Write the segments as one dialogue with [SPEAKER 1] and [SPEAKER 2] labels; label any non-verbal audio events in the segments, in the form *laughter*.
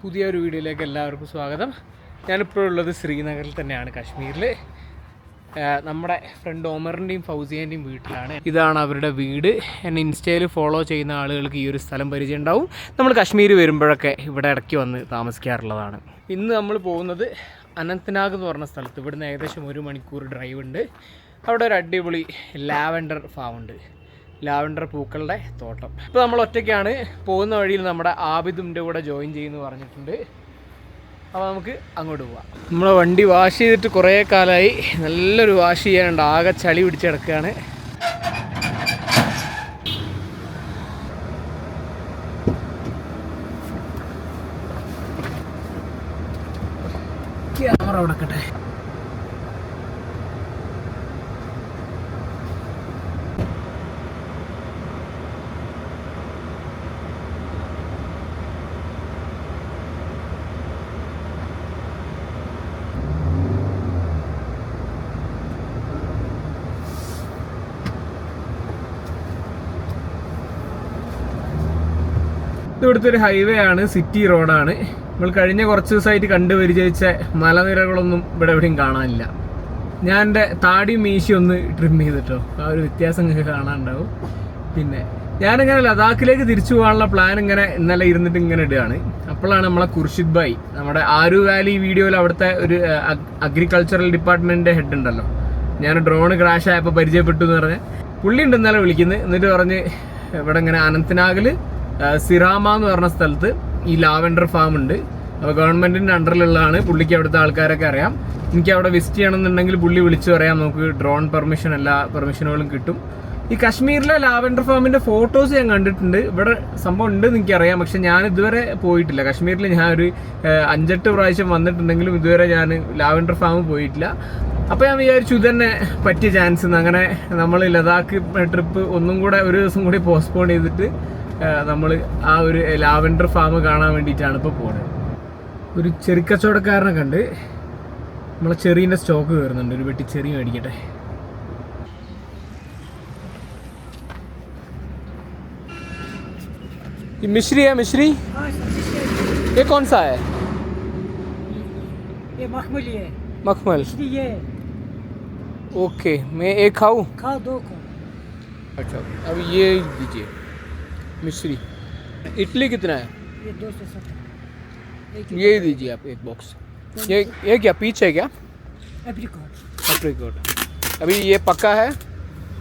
[SPEAKER 1] പുതിയൊരു വീഡിയോയിലേക്ക് എല്ലാവർക്കും സ്വാഗതം. ഞാനിപ്പോഴുള്ളത് ശ്രീനഗറിൽ തന്നെയാണ് കാശ്മീരിൽ നമ്മുടെ ഫ്രണ്ട് ഓമറിന്റെയും ഫൗസിയന്റെയും വീട്ടിലാണ്. ഇതാണ് അവരുടെ വീട്. എന്നെ ഇൻസ്റ്റയിൽ ഫോളോ ചെയ്യുന്ന ആളുകൾക്ക് ഈ ഒരു സ്ഥലം പരിചയം ഉണ്ടാവും. നമ്മൾ കാശ്മീർ വരുമ്പോഴൊക്കെ ഇവിടെ ഇടയ്ക്ക് വന്ന് താമസിക്കാറുള്ളതാണ്. ഇന്ന് നമ്മൾ പോകുന്നത് അനന്ത്നാഗ് എന്ന് പറഞ്ഞ സ്ഥലത്ത്. ഇവിടുന്ന് ഏകദേശം ഒരു മണിക്കൂർ ഡ്രൈവ് ഉണ്ട്. അവിടെ ഒരു അടിപൊളി ലാവൻഡർ ഫാം ഉണ്ട്. ലാവൻഡർ പൂക്കളുടെ തോട്ടം. ഇപ്പോൾ നമ്മൾ ഒറ്റയ്ക്കാണ്. പോകുന്ന വഴിയിൽ നമ്മുടെ ആബിദുന്റെ കൂടെ ജോയിൻ ചെയ്യുന്നു പറഞ്ഞിട്ടുണ്ട്. അപ്പോൾ നമുക്ക് അങ്ങോട്ട് പോവാം. നമ്മളെ വണ്ടി വാഷ് ചെയ്തിട്ട് കുറേ കാലമായി നല്ലൊരു വാഷ് ചെയ്യാനുണ്ട്. ആകെ ചളി പിടിച്ച് ഇവിടുത്തെ ഒരു ഹൈവേ ആണ് സിറ്റി റോഡാണ് നമ്മൾ കഴിഞ്ഞ കുറച്ച് ദിവസമായിട്ട് കണ്ടു പരിചയിച്ച മലനിരകളൊന്നും ഇവിടെ എവിടെയും കാണാനില്ല. ഞാൻ എന്റെ താടി മീശി ഒന്ന് ട്രിം ചെയ്തിട്ടോ. ആ ഒരു വ്യത്യാസം നിങ്ങൾക്ക് കാണാനുണ്ടാവും. പിന്നെ ഞാനിങ്ങനെ ലഡാക്കിലേക്ക് തിരിച്ചു പോകാനുള്ള പ്ലാൻ ഇങ്ങനെ ഇന്നലെ ഇരുന്നിട്ട് ഇങ്ങനെ ഇടുകയാണ്. അപ്പോഴാണ് നമ്മളെ കുർഷിദ് ഭായ് നമ്മുടെ ആരു വാലി വീഡിയോയിൽ അവിടുത്തെ ഒരു അഗ്രികൾച്ചറൽ ഡിപ്പാർട്ട്മെന്റിന്റെ ഹെഡ് ഉണ്ടല്ലോ. ഞാൻ ഡ്രോൺ ക്രാഷ് ആയപ്പോൾ പരിചയപ്പെട്ടു എന്ന് പറഞ്ഞ് പുള്ളി ഉണ്ട് ഇന്നലെ വിളിക്കുന്നത് എന്നിട്ട് പറഞ്ഞ് ഇവിടെ ഇങ്ങനെ അനന്തനാഗിൽ സിറാമ എന്ന് പറഞ്ഞ സ്ഥലത്ത് ഈ ലാവൻഡർ ഫാം ഉണ്ട്. അപ്പോൾ ഗവൺമെന്റിന്റെ അണ്ടറിലുള്ളതാണ്. പുള്ളിക്ക് അവിടുത്തെ ആൾക്കാരൊക്കെ അറിയാം. എനിക്ക് അവിടെ വിസിറ്റ് ചെയ്യണമെന്നുണ്ടെങ്കിൽ പുള്ളി വിളിച്ചു പറയാം. നമുക്ക് ഡ്രോൺ പെർമിഷൻ എല്ലാ പെർമിഷനുകളും കിട്ടും. ഈ കാശ്മീരിലെ ലാവൻഡർ ഫാമിന്റെ ഫോട്ടോസ് ഞാൻ കണ്ടിട്ടുണ്ട്. ഇവിടെ സംഭവം ഉണ്ട് എന്ന് എനിക്കറിയാം. പക്ഷെ ഞാൻ ഇതുവരെ പോയിട്ടില്ല. കാശ്മീരിൽ ഞാൻ ഒരു അഞ്ചെട്ട് പ്രാവശ്യം വന്നിട്ടുണ്ടെങ്കിലും ഇതുവരെ ഞാൻ ലാവൻഡർ ഫാം പോയിട്ടില്ല. അപ്പോൾ ഞാൻ വിചാരിച്ചു ഇതന്നെ പറ്റിയ ചാൻസ് അങ്ങനെ നമ്മൾ ലഡാക്ക് ട്രിപ്പ് ഒന്നും കൂടെ ഒരു ദിവസം കൂടി പോസ്റ്റ്പോൺ ചെയ്തിട്ട് നമ്മൾ ആ ഒരു ലാവൻഡർ ഫാം കാണാൻ വേണ്ടിയിട്ടാണ് ഇപ്പോൾ പോകുന്നത് ഒരു ചെറിക്കച്ചവടക്കാരനെ കണ്ട് നമ്മളെ ചെറീൻ്റെ സ്റ്റോക്ക് കയറുന്നുണ്ട് ഒരു വെട്ടി ചെറി മേടിക്കട്ടെ ये मिश्री है मिश्री
[SPEAKER 2] हाँ सब
[SPEAKER 1] ये कौन सा है
[SPEAKER 2] ये मखमली है
[SPEAKER 1] मखमल
[SPEAKER 2] इसलिए ये है।
[SPEAKER 1] ओके मैं एक खाऊं
[SPEAKER 2] खाओ दो खाओ
[SPEAKER 1] अच्छा अब ये दीजिए मिश्री इडली कितना है
[SPEAKER 2] ये दो सौ सत्तर एक
[SPEAKER 1] ये दीजिए आप एक बॉक्स ये ये क्या पीच है क्या
[SPEAKER 2] एप्रिकॉट
[SPEAKER 1] अप्रिकॉट अभी ये पक्का है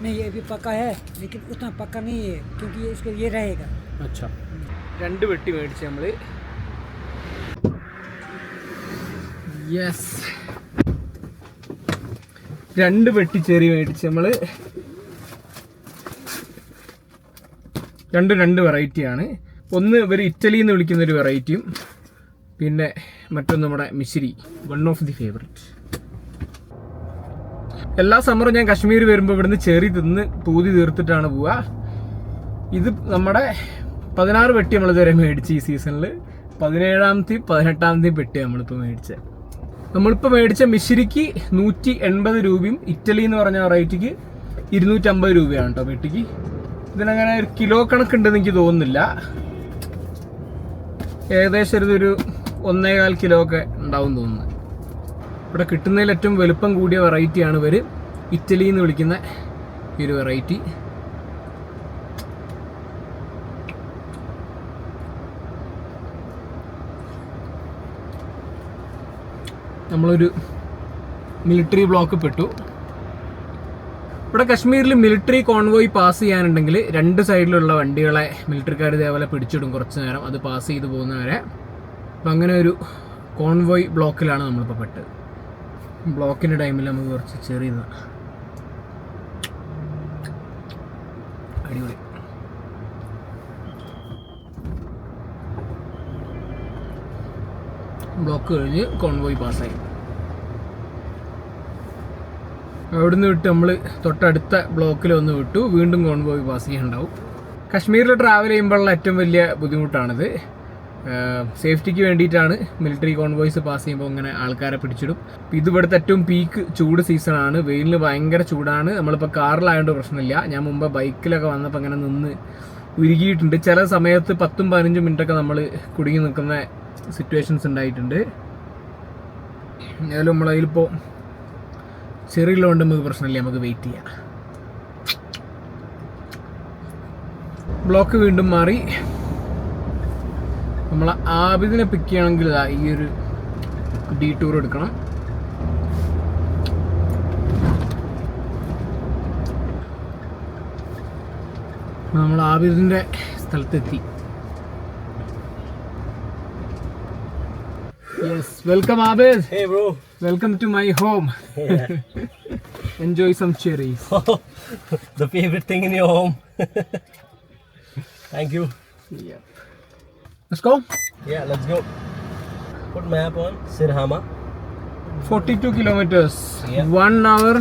[SPEAKER 2] नहीं ये भी पका है लेकिन उतना पका नहीं है क्योंकि ये इसको ये रहेगा
[SPEAKER 1] അച്ഛാ രണ്ട് വെട്ടി മേടിച്ച് നമ്മൾ യെസ് രണ്ട് വെട്ടി ചെറി മേടിച്ച് നമ്മൾ രണ്ട് രണ്ട് വെറൈറ്റിയാണ് ഒന്ന് ഇവർ ഇറ്റലി എന്ന് വിളിക്കുന്ന ഒരു വെറൈറ്റിയും പിന്നെ മറ്റൊന്ന് നമ്മുടെ Mishri one of the favourite എല്ലാ സമ്മറും ഞാൻ കാശ്മീർ വരുമ്പോൾ ഇവിടുന്ന് ചെറി തിന്ന് പൂതി തീർത്തിട്ടാണ് പോവുക ഇത് നമ്മുടെ പതിനാറ് പെട്ടി നമ്മൾ ഇതുവരെ മേടിച്ച് ഈ സീസണിൽ പതിനേഴാമത്തെയും പതിനെട്ടാമത്തെയും പെട്ടി നമ്മളിപ്പോൾ മേടിച്ചത് നമ്മളിപ്പോൾ മേടിച്ച. മിശ്രിക്ക് നൂറ്റി എൺപത് രൂപയും ഇറ്റലി എന്ന് പറഞ്ഞ വെറൈറ്റിക്ക് ഇരുന്നൂറ്റമ്പത് രൂപയാണ് കേട്ടോ പെട്ടിക്ക്. ഇതിനങ്ങനെ ഒരു കിലോ കണക്കുണ്ടെന്ന് എനിക്ക് തോന്നുന്നില്ല. ഏകദേശം ഇതൊരു ഒന്നേകാൽ കിലോ ഒക്കെ ഉണ്ടാവും തോന്നുന്നു. ഇവിടെ കിട്ടുന്നതിൽ ഏറ്റവും വലുപ്പം കൂടിയ വെറൈറ്റിയാണ് ഇവർ ഇറ്റലി എന്ന് വിളിക്കുന്ന ഈ ഒരു വെറൈറ്റി നമ്മളൊരു മിലിറ്ററി ബ്ലോക്ക് പെട്ടു ഇവിടെ കശ്മീരിൽ മിലിറ്ററി കോൺവോയ് പാസ് ചെയ്യാനുണ്ടെങ്കിൽ രണ്ട് സൈഡിലുള്ള വണ്ടികളെ മിലിറ്ററിക്കാർ ഇതേപോലെ പിടിച്ചിടും കുറച്ച് നേരം. അത് പാസ് ചെയ്ത് പോകുന്നവരെ. അപ്പം അങ്ങനെ ഒരു കോൺവോയ് ബ്ലോക്കിലാണ് നമ്മളിപ്പോൾ പെട്ടത്. ബ്ലോക്കിന്റെ ടൈമിൽ നമുക്ക് കുറച്ച് ചെറിയ അടിപൊളി. ബ്ലോക്ക് കഴിഞ്ഞ് കോൺവോയ് പാസ്സായി അവിടുന്ന് വിട്ട് നമ്മൾ തൊട്ടടുത്ത ബ്ലോക്കിൽ ഒന്ന് വിട്ടു. വീണ്ടും കോൺവോയ് പാസ് ചെയ്യാനുണ്ടാവും. കശ്മീരിൽ ട്രാവൽ ചെയ്യുമ്പോഴുള്ള ഏറ്റവും വലിയ ബുദ്ധിമുട്ടാണിത്. സേഫ്റ്റിക്ക് വേണ്ടിയിട്ടാണ് മിലിറ്ററി കോൺവോയ്സ് പാസ് ചെയ്യുമ്പോൾ ഇങ്ങനെ ആൾക്കാരെ പിടിച്ചിടും. ഇത് ഇവിടുത്തെ ഏറ്റവും പീക്ക് ചൂട് സീസണാണ് വെയിലിന് ഭയങ്കര ചൂടാണ്. നമ്മളിപ്പോൾ കാറിലായതുകൊണ്ട് പ്രശ്നമില്ല. ഞാൻ മുമ്പ് ബൈക്കിലൊക്കെ വന്നപ്പോൾ ഇങ്ങനെ നിന്ന് ഉരുകിയിട്ടുണ്ട്. ചില സമയത്ത് പത്തും പതിനഞ്ചും മിനിറ്റൊക്കെ നമ്മൾ കുടുങ്ങി നിൽക്കുന്ന സിറ്റുവേഷൻസ് ഉണ്ടായിട്ടുണ്ട്. ഏതായാലും നമ്മളതിലിപ്പോൾ ചെറിയുള്ളതുകൊണ്ട് നമുക്ക് പ്രശ്നമില്ല നമുക്ക് വെയിറ്റ് ചെയ്യാം. ബ്ലോക്ക് വീണ്ടും മാറി. നമ്മൾ ആബിദിനെ പിക്ക് ചെയ്യണമെങ്കിൽ ഈ ഒരു ഡീ ടൂർ എടുക്കണം നമ്മൾ ആബിദിന്റെ സ്ഥലത്തെത്തി. Yes welcome Abid.
[SPEAKER 3] Hey bro.
[SPEAKER 1] Welcome to my home enjoy some cherries
[SPEAKER 3] the favorite thing in your home. Thank you.
[SPEAKER 1] Let's go.
[SPEAKER 3] Yeah, let's go. Put map on Sirhama.
[SPEAKER 1] 42 kilometers.
[SPEAKER 3] Yeah.
[SPEAKER 1] One hour,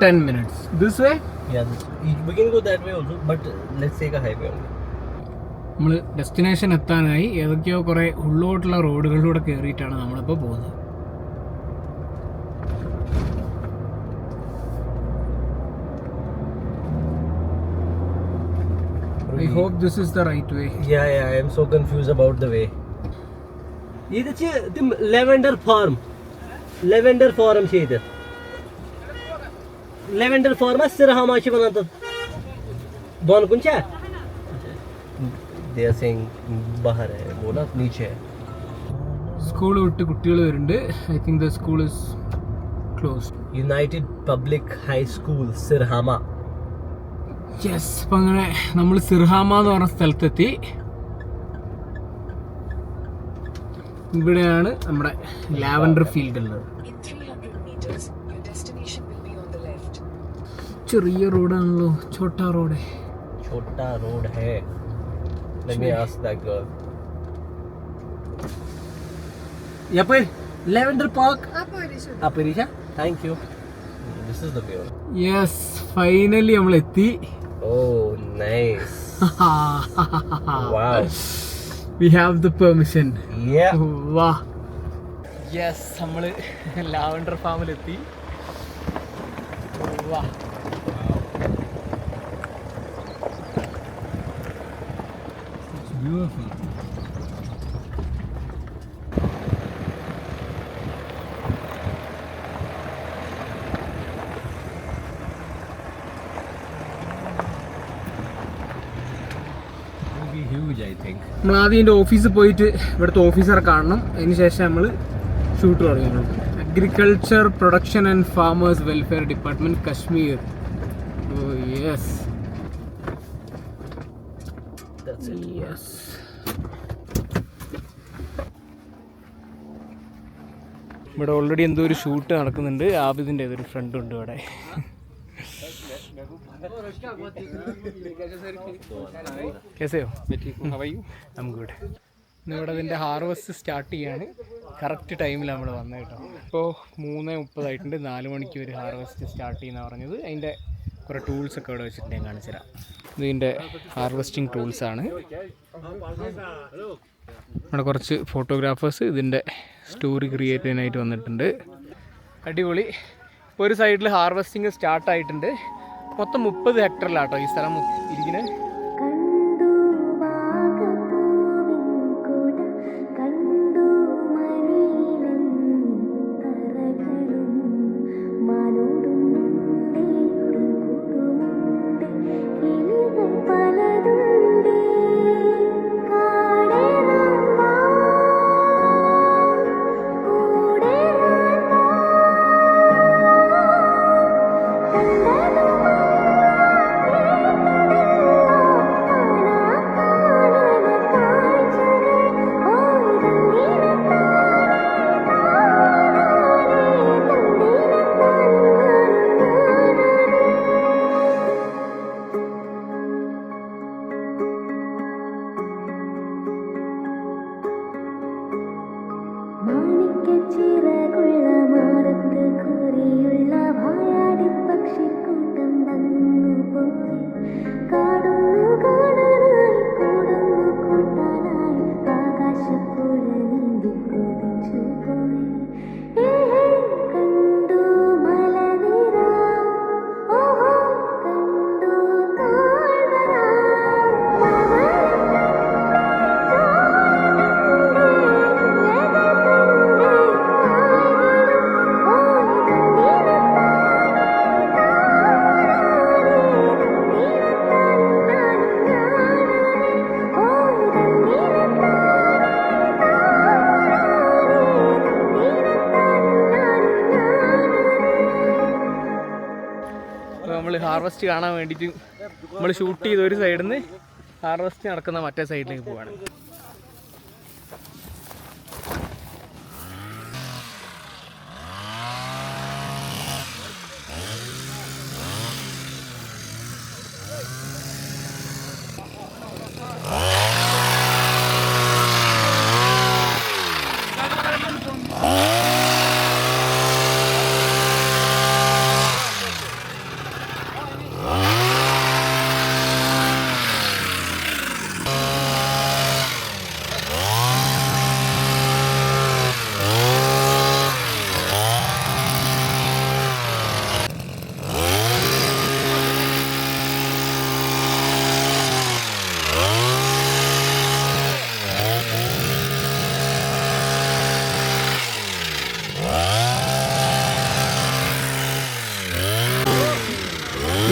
[SPEAKER 1] 10 minutes. This way?
[SPEAKER 3] Yeah, this, we can go that way also, but uh, let's take a highway only.
[SPEAKER 1] നമ്മൾ destination എത്താനായി ഏതൊക്കെയോ കുറേ ഉള്ളോട്ടുള്ള റോഡുകളിലൂടെ കയറിയിട്ടാണ് നമ്മളിപ്പോൾ പോകുന്നത് I hope this is the right way
[SPEAKER 3] Yeah, yeah, I am so confused about the way. ये देखिए तुम लेवेंडर फार्म लेवेंडर फार्म छे इधर लेवेंडर फार्म है सिरहामा छे बनाता दोन कुछ है दे आर सेइंग बाहर है वो ना नीचे है
[SPEAKER 1] സ്കൂൾ വിട്ട് കുട്ടികൾ വരുന്നുണ്ട് I think the school is close
[SPEAKER 3] United Public high school സിർഹാമ
[SPEAKER 1] Yes അപ്പം അങ്ങനെ നമ്മൾ സിർഹാമ എന്ന് പറഞ്ഞ സ്ഥലത്തെത്തി. ഇവിടെയാണ് നമ്മുടെ ലാവൻഡർ ഫീൽഡ് ഉള്ളത്. ചെറിയ റോഡാണല്ലോ ചോട്ടാ റോഡ്.
[SPEAKER 3] ഛോട്ടാ
[SPEAKER 1] റോഡ് ഹേ. നമ്മൾ എത്തി
[SPEAKER 3] Oh, nice. *laughs* wow.
[SPEAKER 1] We have the permission
[SPEAKER 3] Yeah.
[SPEAKER 1] വാ യെസ് നമ്മൾ ലാവൻഡർ ഫാമിലെത്തി വാ beautiful
[SPEAKER 3] Will be huge, I think.
[SPEAKER 1] നമ്മൾ ആദ്യം എന്റെ ഓഫീസിൽ പോയിട്ട് ഇവിടുത്തെ ഓഫീസറെ കാണണം. അതിന് ശേഷം നമ്മൾ shoot തുടങ്ങിയുള്ളൂ agriculture production and farmers welfare department Kashmir oh yes
[SPEAKER 3] That's it.
[SPEAKER 1] Yes ഇവിടെ ഓൾറെഡി എന്തോ ഒരു ഷൂട്ട് നടക്കുന്നുണ്ട്. ആബിദിന്റെ ഏതൊരു ഫ്രണ്ട് ഉണ്ട് ഇവിടെ. കേസയോ ഐം ഗുഡ് ഇവിടെ അതിന്റെ ഹാർവസ്റ്റ് സ്റ്റാർട്ട് ചെയ്യാണ്. കറക്റ്റ് ടൈമിൽ നമ്മൾ വന്നത് കേട്ടോ. ഇപ്പോൾ മൂന്ന് മുപ്പതായിട്ടുണ്ട്. നാല് മണിക്ക് ഒരു ഹാർവസ്റ്റ് സ്റ്റാർട്ട് ചെയ്യുന്ന പറഞ്ഞത്. അതിന്റെ കുറേ ടൂൾസ് ഒക്കെ ഇവിടെ വെച്ചിട്ട് ഞാൻ കാണിച്ചു തരാം. ഇതിന്റെ ഹാർവസ്റ്റിംഗ് ആണ്. ഇവിടെ കുറച്ച് ഫോട്ടോഗ്രാഫേഴ്സ് ഇതിന്റെ സ്റ്റോറി ക്രിയേറ്റ് ചെയ്യാനായിട്ട് വന്നിട്ടുണ്ട്. അടിപൊളി. ഒരു സൈഡിൽ ഹാർവസ്റ്റിംഗ് സ്റ്റാർട്ട് ആയിട്ടുണ്ട്. മൊത്തം മുപ്പത് ഹെക്ടറിലാട്ടോ ഈ സ്ഥലം ഇരിക്കുന്നത് ഹാർവെസ്റ്റ് കാണാൻ വേണ്ടിയിട്ട് നമ്മൾ ഷൂട്ട് ചെയ്ത ഒരു സൈഡിൽ നിന്ന് ഹാർവെസ്റ്റ് നടക്കുന്ന മറ്റേ സൈഡിലേക്ക് പോവാണ്.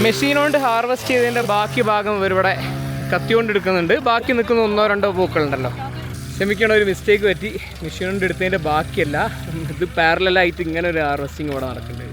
[SPEAKER 1] മെഷീൻ കൊണ്ട് ഹാർവെസ്റ്റ് ചെയ്തതിന്റെ ബാക്കി ഭാഗം ഇവരിവിടെ കത്തി കൊണ്ട് എടുക്കുന്നുണ്ട് ബാക്കി നിൽക്കുന്ന ഒന്നോ രണ്ടോ പൂക്കളുണ്ടല്ലോ. ക്ഷമിക്കണ ഒരു മിസ്റ്റേക്ക് പറ്റി. മെഷീൻ കൊണ്ട് എടുത്തതിന്റെ ബാക്കിയല്ല. ഇത് പാരലായിട്ട് ഇങ്ങനെ ഒരു ഹാർവെസ്റ്റിംഗ് ഇവിടെ നടക്കുന്നുണ്ട്.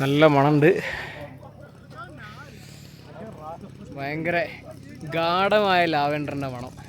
[SPEAKER 1] നല്ല മണമുണ്ട്. ഭയങ്കര ഗാഠമായ ലാവൻഡറിന്റെ മണം.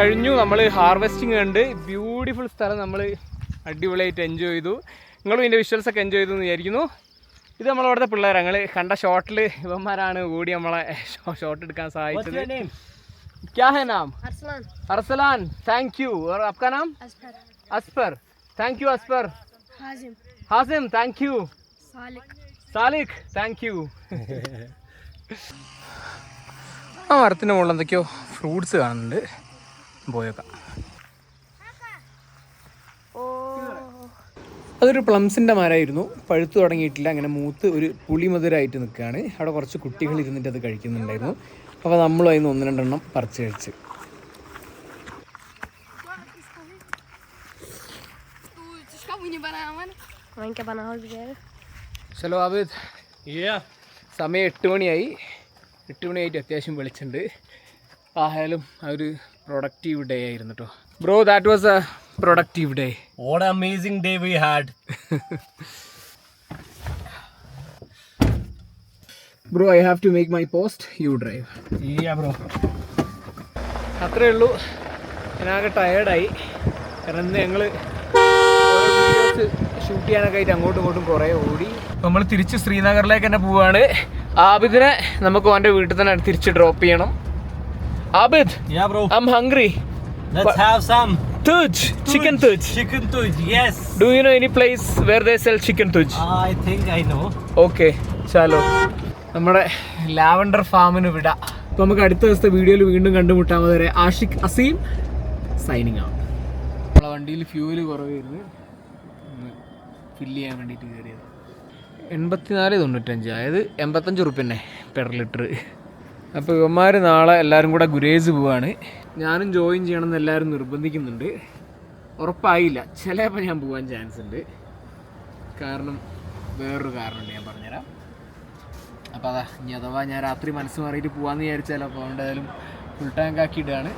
[SPEAKER 1] കഴിഞ്ഞു നമ്മൾ ഹാർവെസ്റ്റിംഗ് കണ്ട് ബ്യൂട്ടിഫുൾ സ്ഥലം നമ്മൾ അടിപൊളിയായിട്ട് എൻജോയ് ചെയ്തു നിങ്ങളും ഇതിൻ്റെ വിഷ്വൽസ് ഒക്കെ എൻജോയ് ചെയ്തു എന്ന് വിചാരിക്കുന്നു ഇത് നമ്മളവിടുത്തെ പിള്ളേർ ഞങ്ങൾ കണ്ട ഷോട്ടിൽ ഇവന്മാരാണ് കൂടി നമ്മളെ ഷോട്ട് എടുക്കാൻ
[SPEAKER 3] What's
[SPEAKER 1] സഹായിച്ചത്
[SPEAKER 3] your name?
[SPEAKER 1] क्या है नाम
[SPEAKER 4] अरसलान
[SPEAKER 1] अरसलान थैंक यू और आपका नाम
[SPEAKER 4] Asfar
[SPEAKER 1] Aspar thank you Aspar
[SPEAKER 4] Hazim
[SPEAKER 1] Hasim thank you
[SPEAKER 4] Salik
[SPEAKER 1] Salik thank you *laughs* ആ മരത്തിൻ്റെ മുകളിൽ എന്തൊക്കെയോ ഫ്രൂട്ട്സ് കാണുന്നുണ്ട് പോയേക്കാം. അതൊരു പ്ലംസിന്റെ മരമായിരുന്നു. പഴുത്തു തുടങ്ങിയിട്ടില്ല. അങ്ങനെ മൂത്ത് ഒരു പുളിമധുരമായിട്ട് നിൽക്കുകയാണ്. അവിടെ കുറച്ച് കുട്ടികൾ ഇരുന്നിട്ട് അത് കഴിക്കുന്നുണ്ടായിരുന്നു. അപ്പോൾ നമ്മളും അതിന് ഒന്ന് രണ്ടെണ്ണം പറിച്ച് കഴിച്ച്. ഹലോ
[SPEAKER 3] അബിദ്.
[SPEAKER 1] സമയം എട്ട് മണിയായി. എട്ട് മണിയായിട്ട് അത്യാവശ്യം വിളിച്ചിട്ടുണ്ട് ആയാലും ആ ഒരു പ്രൊഡക്റ്റീവ് ഡേ ആയിരുന്നു കേട്ടോ bro that was a productive day
[SPEAKER 3] what amazing day we had
[SPEAKER 1] bro I have to make my post you drive
[SPEAKER 3] ഇല്ല ബ്രോ
[SPEAKER 1] അത്രേ ഉള്ളൂ. ഞാനാകെ ടയേർഡായി കാരണം ഇന്ന് ഞങ്ങൾ ഷൂട്ട് ചെയ്യാനൊക്കെ ആയിട്ട് അങ്ങോട്ടും ഇങ്ങോട്ടും കുറേ ഓടി. നമ്മൾ തിരിച്ച് ശ്രീനഗറിലേക്ക് തന്നെ പോവാണ്. ആബിദിനെ നമുക്ക് അവന്റെ വീട്ടിൽ തന്നെ തിരിച്ച് ഡ്രോപ്പ് ചെയ്യണം. Abid
[SPEAKER 3] Yeah, bro.
[SPEAKER 1] I'm hungry.
[SPEAKER 3] Let's but have some
[SPEAKER 1] Tuj, chicken tuj.
[SPEAKER 3] chicken tuj. Yes.
[SPEAKER 1] Do you know any place where they sell chicken tuj?
[SPEAKER 3] Uh, I think I know.
[SPEAKER 1] Okay, ചാലോ നമ്മുടെ lavender ഫാമിന് വിടാം അപ്പോൾ നമുക്ക് അടുത്ത ദിവസത്തെ വീഡിയോയിൽ വീണ്ടും കണ്ടുമുട്ടാൻ വരെ ആഷിഖ് അസീം സൈനിങ് ആണ് നമ്മളെ വണ്ടിയിൽ ഫ്യൂവൽ കുറവായിരുന്നു ഫില്ല് ചെയ്യാൻ വേണ്ടിയിട്ട് കയറിയത് എൺപത്തിനാല് തൊണ്ണൂറ്റഞ്ച് അതായത് എൺപത്തഞ്ച് റുപ്യന്നെ പെർ ലിറ്റർ അപ്പോൾ ഇവന്മാർ നാളെ എല്ലാവരും കൂടെ ഗുരേസ് പോവാണ്. ഞാനും ജോയിൻ ചെയ്യണമെന്ന് എല്ലാവരും നിർബന്ധിക്കുന്നുണ്ട്. ഉറപ്പായില്ല. ചിലപ്പോൾ ഞാൻ പോകാൻ ചാൻസ് ഉണ്ട്. കാരണം വേറൊരു കാരണമുണ്ട് ഞാൻ പറഞ്ഞുതരാം. അപ്പോൾ അതാ ഇനി അഥവാ ഞാൻ രാത്രി മനസ്സ് മാറിയിട്ട് പോകാമെന്ന് വിചാരിച്ചാലോ അപ്പോൾ അതുകൊണ്ട് ഫുൾ ടാങ്ക് ആക്കിയിടുകയാണ്